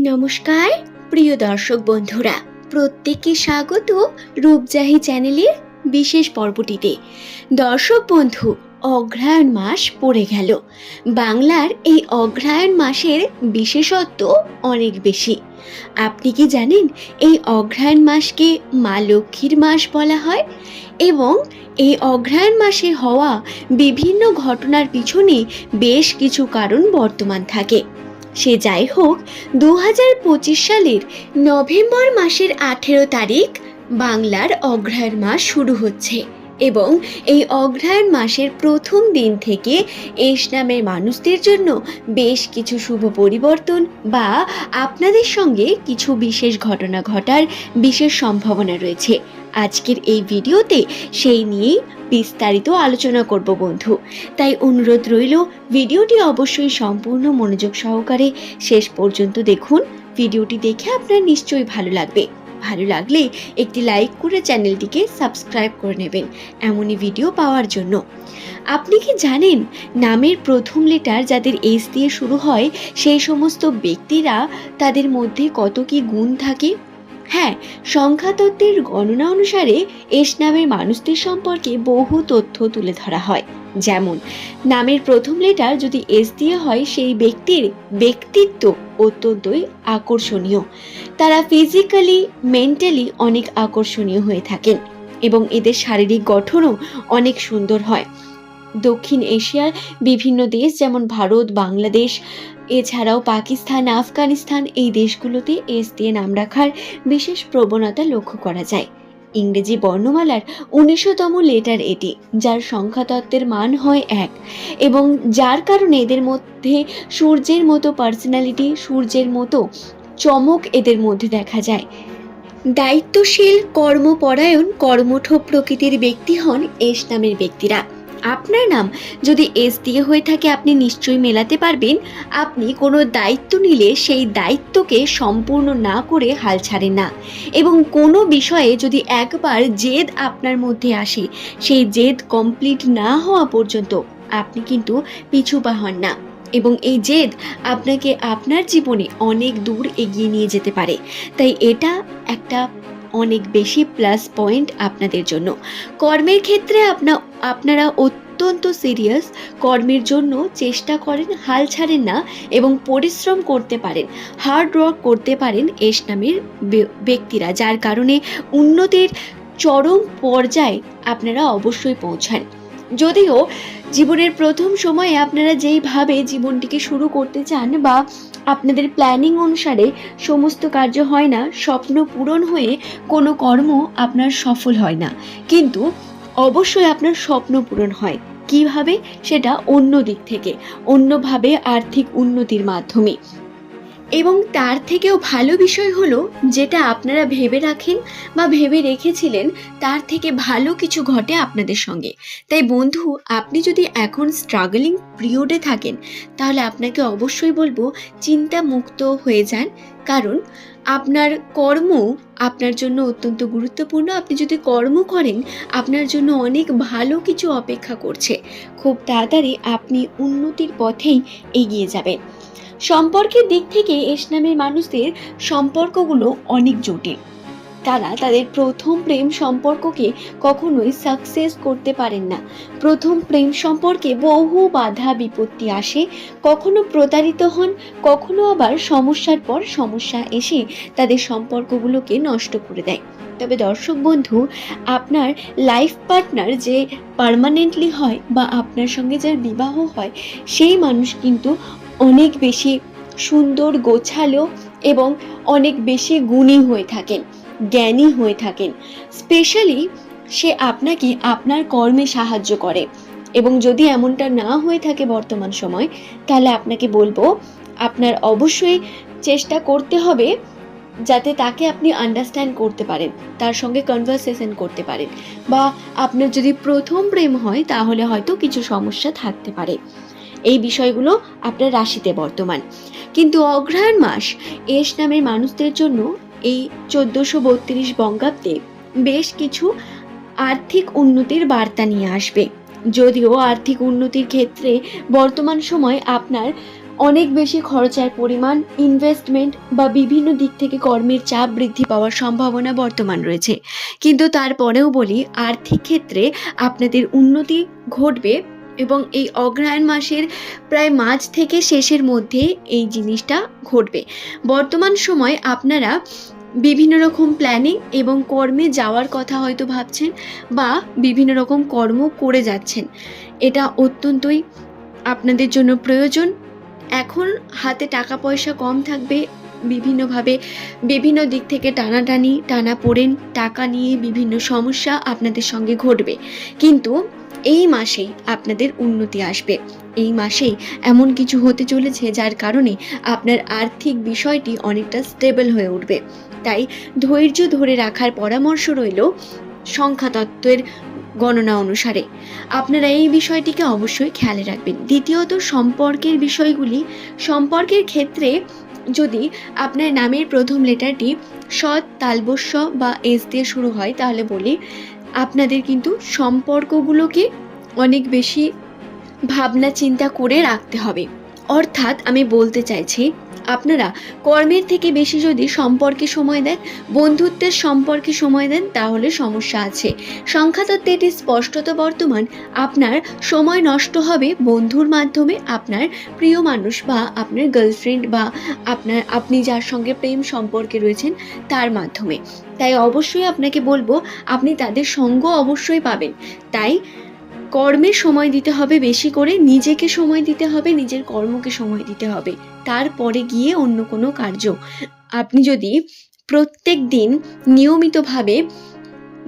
নমস্কার, প্রিয় দর্শক বন্ধুরা। প্রত্যেককে স্বাগত রূপজাহি চ্যানেলের বিশেষ পর্বটিতে। দর্শক বন্ধু, অগ্রহায়ণ মাস পড়ে গেল। বাংলার এই অগ্রহায়ণ মাসের বিশেষত্ব অনেক বেশি। আপনি কি জানেন এই অগ্রহায়ণ মাসকে মা লক্ষ্মীর মাস বলা হয়? এবং এই অগ্রহায়ণ মাসে হওয়া বিভিন্ন ঘটনার পিছনে বেশ কিছু কারণ বর্তমান থাকে। সে যাই হোক দু হাজার পঁচিশ সালের নভেম্বর মাসের আঠেরো তারিখ বাংলার অগ্রহায়ণ মাস শুরু হচ্ছে এবং এই অগ্রহায়ণ মাসের প্রথম দিন থেকে এস নামের মানুষদের জন্য বেশ কিছু শুভ পরিবর্তন বা আপনাদের সঙ্গে কিছু বিশেষ ঘটনা ঘটার বিশেষ সম্ভাবনা রয়েছে। আজকের এই ভিডিওতে সেই নিয়েই বিস্তারিত আলোচনা করব বন্ধু। তাই অনুরোধ রইল, ভিডিওটি অবশ্যই সম্পূর্ণ মনোযোগ সহকারে শেষ পর্যন্ত দেখুন। ভিডিওটি দেখে আপনার নিশ্চয়ই ভালো লাগবে। ভালো লাগলে একটি লাইক করে চ্যানেলটিকে সাবস্ক্রাইব করে নেবেন এমনই ভিডিও পাওয়ার জন্য। আপনি কি জানেন, নামের প্রথম লেটার যাদের এস দিয়ে শুরু হয়, সেই সমস্ত ব্যক্তিরা তাদের মধ্যে কত কি গুণ থাকে? হ্যাঁ সংখ্যাতত্ত্বের গণনা অনুসারে এস নামের মানুষদের সম্পর্কে বহু তথ্য তুলে ধরা হয়। যেমন, নামের প্রথম লেটার যদি এস দিয়ে হয়, সেই ব্যক্তির ব্যক্তিত্ব অত্যন্তই আকর্ষণীয়। তারা ফিজিক্যালি, মেন্টালি অনেক আকর্ষণীয় হয়ে থাকেন এবং এদের শারীরিক গঠনও অনেক সুন্দর হয়। দক্ষিণ এশিয়ার বিভিন্ন দেশ যেমন ভারত, বাংলাদেশ এছাড়াও পাকিস্তান, আফগানিস্তান এই দেশগুলোতে এস দিয়ে নাম রাখার বিশেষ প্রবণতা লক্ষ্য করা যায়। ইংরেজি বর্ণমালার উনিশতম লেটার এটি, যার সংখ্যাতত্ত্বের মান হয় এক এবং যার কারণে এদের মধ্যে সূর্যের মতো পার্সোনালিটি সূর্যের মতো চমক এদের মধ্যে দেখা যায়। দায়িত্বশীল কর্মপরায়ণ, কর্মঠ প্রকৃতির ব্যক্তি হন এস নামের ব্যক্তিরা। আপনার নাম যদি এস দিয়ে হয়ে থাকে, আপনি নিশ্চয়ই মেলাতে পারবেন। আপনি কোনো দায়িত্ব নিলে সেই দায়িত্বকে সম্পূর্ণ না করে হাল ছাড়েন না। এবং কোনো বিষয়ে যদি একবার জেদ আপনার মধ্যে আসে, সেই জেদ কমপ্লিট না হওয়া পর্যন্ত আপনি কিন্তু পিছু পা হন না। এবং এই জেদ আপনাকে আপনার জীবনে অনেক দূর এগিয়ে নিয়ে যেতে পারে। তাই এটা একটা অনেক বেশি প্লাস পয়েন্ট আপনাদের জন্য। কর্মের ক্ষেত্রে আপনা আপনারা অত্যন্ত সিরিয়াস, কর্মের জন্য চেষ্টা করেন, হাল ছাড়েন না এবং পরিশ্রম করতে পারেন, হার্ড ওয়ার্ক করতে পারেন এস নামের ব্যক্তিরা, যার কারণে উন্নতির চরম পর্যায়ে আপনারা অবশ্যই পৌঁছান। যদিও জীবনের প্রথম সময়ে আপনারা যেইভাবে জীবনটিকে শুরু করতে চান বা আপনাদের প্ল্যানিং অনুসারে সমস্ত কার্য হয় না, স্বপ্ন পূরণ হয়ে কোনো কর্ম আপনার সফল হয় না। কিন্তু অবশ্যই আপনার স্বপ্ন পূরণ হয়। কীভাবে? সেটা অন্য দিক থেকে অন্যভাবে আর্থিক উন্নতির মাধ্যমে। এবং তার থেকেও ভালো বিষয় হলো, যেটা আপনারা ভেবে রাখেন বা ভেবে রেখেছিলেন, তার থেকে ভালো কিছু ঘটে আপনাদের সঙ্গে। তাই বন্ধু, আপনি যদি এখন স্ট্রাগলিং পিরিয়ডে থাকেন, তাহলে আপনাকে অবশ্যই বলব, চিন্তা মুক্ত হয়ে যান। কারণ, আপনার কর্ম আপনার জন্য অত্যন্ত গুরুত্বপূর্ণ। আপনি যদি কর্ম করেন, আপনার জন্য অনেক ভালো কিছু অপেক্ষা করছে। খুব তাড়াতাড়ি আপনি উন্নতির পথেই এগিয়ে যাবেন। সম্পর্কের দিক থেকে এস নামের মানুষদের সম্পর্কগুলো অনেক জটিল। তারা তাদের প্রথম প্রেম সম্পর্ককে কখনোই সাকসেস করতে পারেন না। প্রথম প্রেম সম্পর্কে বহু বাধা বিপত্তি আসে, কখনো প্রতারিত হন, কখনো আবার সমস্যার পর সমস্যা এসে তাদের সম্পর্কগুলোকে নষ্ট করে দেয়। তবে দর্শক বন্ধু, আপনার লাইফ পার্টনার যে পার্মানেন্টলি হয় বা আপনার সঙ্গে যার বিবাহ হয়, সেই মানুষ কিন্তু অনেক বেশি সুন্দর গোছালো এবং অনেক বেশি গুণী হয়ে থাকেন, জ্ঞানী হয়ে থাকেন। স্পেশালি সে আপনাকে আপনার কর্মে সাহায্য করে এবং যদি এমনটা না হয়ে থাকে বর্তমান সময়, তাহলে আপনাকে বলব, আপনার অবশ্যই চেষ্টা করতে হবে যাতে তাকে আপনি আন্ডারস্ট্যান্ড করতে পারেন, তার সঙ্গে কনভারসেশন করতে পারেন। বা আপনার যদি প্রথম প্রেম হয়, তাহলে হয়তো কিছু সমস্যা থাকতে পারে। এই বিষয়গুলো আপনার রাশিতে বর্তমান। কিন্তু অগ্রহায়ণ মাস এস নামের মানুষদের জন্য এই চোদ্দোশো বত্রিশ বঙ্গাব্দে বেশ কিছু আর্থিক উন্নতির বার্তা নিয়ে আসবে। যদিও আর্থিক উন্নতির ক্ষেত্রে বর্তমান সময় আপনার অনেক বেশি খরচার পরিমাণ ইনভেস্টমেন্ট বা বিভিন্ন দিক থেকে কর্মের চাপ বৃদ্ধি পাওয়ার সম্ভাবনা বর্তমান রয়েছে। কিন্তু তারপরেও বলি, আর্থিক ক্ষেত্রে আপনাদের উন্নতি ঘটবে এবং এই অগ্রহায়ণ মাসের প্রায় মাঝ থেকে শেষের মধ্যে এই জিনিসটা ঘটবে। বর্তমান সময় আপনারা বিভিন্ন রকম প্ল্যানিং এবং কর্মে যাওয়ার কথা হয়তো ভাবছেন বা বিভিন্ন রকম কর্ম করে যাচ্ছেন। এটা অত্যন্তই আপনাদের জন্য প্রয়োজন। এখন হাতে টাকা পয়সা কম থাকবে, বিভিন্নভাবে বিভিন্ন দিক থেকে টানাটানি টানা পড়েন টাকা নিয়ে বিভিন্ন সমস্যা আপনাদের সঙ্গে ঘটবে। কিন্তু এই মাসেই আপনাদের উন্নতি আসবে। এই মাসেই এমন কিছু হতে চলেছে যার কারণে আপনার আর্থিক বিষয়টি অনেকটা স্টেবল হয়ে উঠবে। তাই ধৈর্য ধরে রাখার পরামর্শ রইল সংখ্যাতত্ত্বের গণনা অনুসারে। আপনারা এই বিষয়টিকে অবশ্যই খেয়ালে রাখবেন। দ্বিতীয়ত, সম্পর্কের বিষয়গুলি। সম্পর্কের ক্ষেত্রে যদি আপনার নামের প্রথম লেটারটি সৎ, তালবস্য বা এস দিয়ে শুরু হয়, তাহলে বলি আপনাদের কিন্তু সম্পর্কগুলোকে অনেক বেশি ভাবনা চিন্তা করে রাখতে হবে। অর্থাৎ আমি বলতে চাইছি আপনারা কর্মের থেকে বেশি যদি সম্পর্কে সময় দেন, বন্ধুত্বের সম্পর্কে সময় দেন, তাহলে সমস্যা আছে। সংখ্যাতত্ত্বে এটি স্পষ্টত বর্তমান আপনার সময় নষ্ট হবে বন্ধুর মাধ্যমে আপনার প্রিয় মানুষ বা আপনার গার্লফ্রেন্ড বা আপনার, আপনি যার সঙ্গে প্রেম সম্পর্কে রয়েছেন, তার মাধ্যমে। তাই অবশ্যই আপনাকে বলব, আপনি তাদের সঙ্গ অবশ্যই পাবেন। তাই কর্মে সময় দিতে হবে বেশি করে, নিজেকে সময় দিতে হবে, নিজের কর্মকে সময় দিতে হবে। তারপরে গিয়ে অন্য কোনো কার্য। আপনি যদি প্রত্যেক দিন নিয়মিতভাবে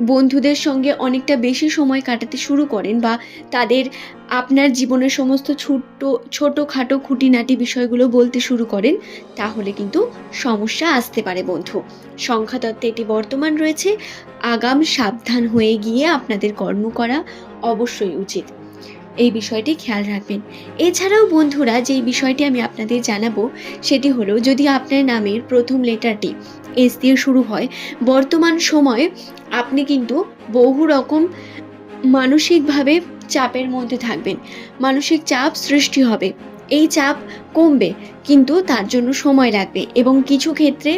বন্ধুদের সঙ্গে অনেকটা বেশি সময় কাটাতে শুরু করেন বা তাদের আপনার জীবনের সমস্ত ছোট্ট, ছোটোখাটো খুঁটিনাটি বিষয়গুলো বলতে শুরু করেন, তাহলে কিন্তু সমস্যা আসতে পারে বন্ধু। সংখ্যাতত্ত্বে এটি বর্তমান রয়েছে। আগাম সাবধান হয়ে গিয়ে আপনাদের কর্ম করা অবশ্যই উচিত। এই বিষয়টি খেয়াল রাখবেন। এছাড়াও বন্ধুরা, যেই বিষয়টি আমি আপনাদের জানাব, সেটি হলো, যদি আপনার নামের প্রথম লেটারটি এস দিয়ে শুরু হয়। বর্তমান সময়ে আপনি কিন্তু বহু রকম মানসিকভাবে চাপের মধ্যে থাকবেন। মানসিক চাপ সৃষ্টি হবে। এই চাপ কমবে, কিন্তু তার জন্য সময় লাগবে এবং কিছু ক্ষেত্রে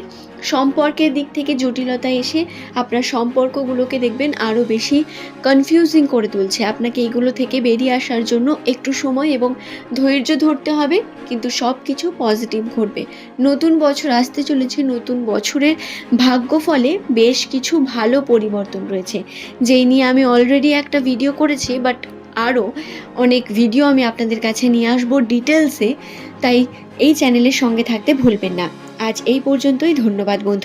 সম্পর্কের দিক থেকে জটিলতা এসে আপনার সম্পর্কগুলোকে দেখবেন আরও বেশি কনফিউজিং করে তুলছে। আপনাকে এইগুলো থেকে বেরিয়ে আসার জন্য একটু সময় এবং ধৈর্য ধরতে হবে, কিন্তু সব কিছু পজিটিভ ঘটবে। নতুন বছর আসতে চলেছে, নতুন বছরের ভাগ্য ফলে বেশ কিছু ভালো পরিবর্তন রয়েছে। যেই নিয়ে আমি অলরেডি একটা ভিডিও করেছি বাট আরও অনেক ভিডিও আমি আপনাদের কাছে নিয়ে আসব ডিটেলসে তাই এই চ্যানেলের সঙ্গে থাকতে ভুলবেন না। আজ এই পর্যন্তই। ধন্যবাদ বন্ধু।